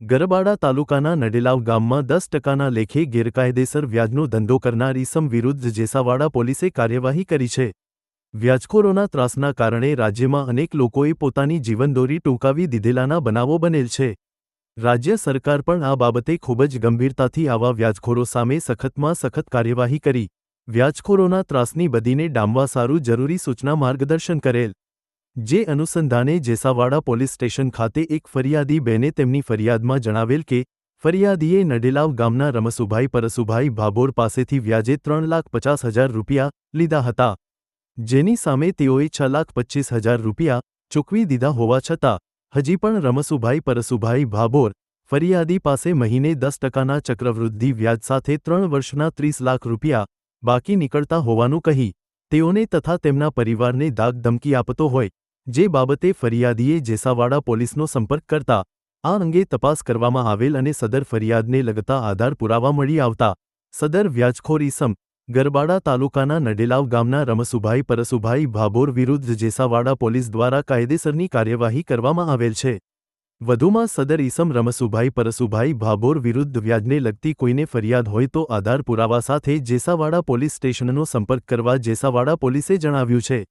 ગરબાડા તાલુકાના નડેલાવ ગામમાં દસ ટકાના લેખે ગેરકાયદેસર વ્યાજનો ધંધો કરનાર ઈસમ વિરુદ્ધ જેસાવાડા પોલીસે કાર્યવાહી કરી છે. વ્યાજખોરોના ત્રાસના કારણે રાજ્યમાં અનેક લોકોએ પોતાની જીવનદોરી ટૂંકાવી દીધેલાના બનાવો બનેલ છે. રાજ્ય સરકાર પણ આ બાબતે ખૂબ જ ગંભીરતાથી આવા વ્યાજખોરો સામે સખતમાં સખત કાર્યવાહી કરી. વ્યાજખોરોના ત્રાસની બદીને ડામવા સારું જરૂરી સૂચના માર્ગદર્શન કરેલ. જે અનુસંધાને જેસાવાડા પોલીસ સ્ટેશન ખાતે એક ફરિયાદી બેને તેમની ફરિયાદમાં જણાવેલ કે, ફરિયાદીએ નડેલાવ ગામના રમસુભાઈ પરસુભાઈ ભાભોર પાસેથી વ્યાજે ત્રણ લાખ પચાસ હજાર રૂપિયા લીધા હતા, જેની સામે તેઓએ છ લાખ પચ્ચીસ હજાર રૂપિયા ચૂકવી દીધા હોવા છતાં, હજી પણ રમસુભાઈ પરસુભાઈ ભાભોર ફરિયાદી પાસે મહિને દસ ટકાના ચક્રવૃદ્ધિ વ્યાજ સાથે ત્રણ વર્ષના ત્રીસ લાખ રૂપિયા બાકી નીકળતા હોવાનું કહી, તેઓને તથા તેમના પરિવારને દાગ ધમકી આપતો હોય જે બાબતે ફરિયાદીએ જેસાવાડા પોલીસનો સંપર્ક કરતા આ અંગે તપાસ કરવામાં આવેલ અને સદર ફરિયાદને લગતા આધાર પુરાવા મળી આવતા સદર વ્યાજખોર ઈસમ ગરબાડા તાલુકાના નડેલાવ ગામના રમસુભાઈ પરસુભાઈ ભાભોર વિરુદ્ધ જેસાવાડા પોલીસ દ્વારા કાયદેસરની કાર્યવાહી કરવામાં આવેલ છે. વધુમાં સદર ઈસમ રમસુભાઈ પરસુભાઈ ભાભોર વિરુદ્ધ વ્યાજને લગતી કોઈને ફરિયાદ હોય તો આધાર પુરાવા સાથે જેસાવાડા પોલીસ સ્ટેશનનો સંપર્ક કરવા જેસાવાડા પોલીસે જણાવ્યું છે.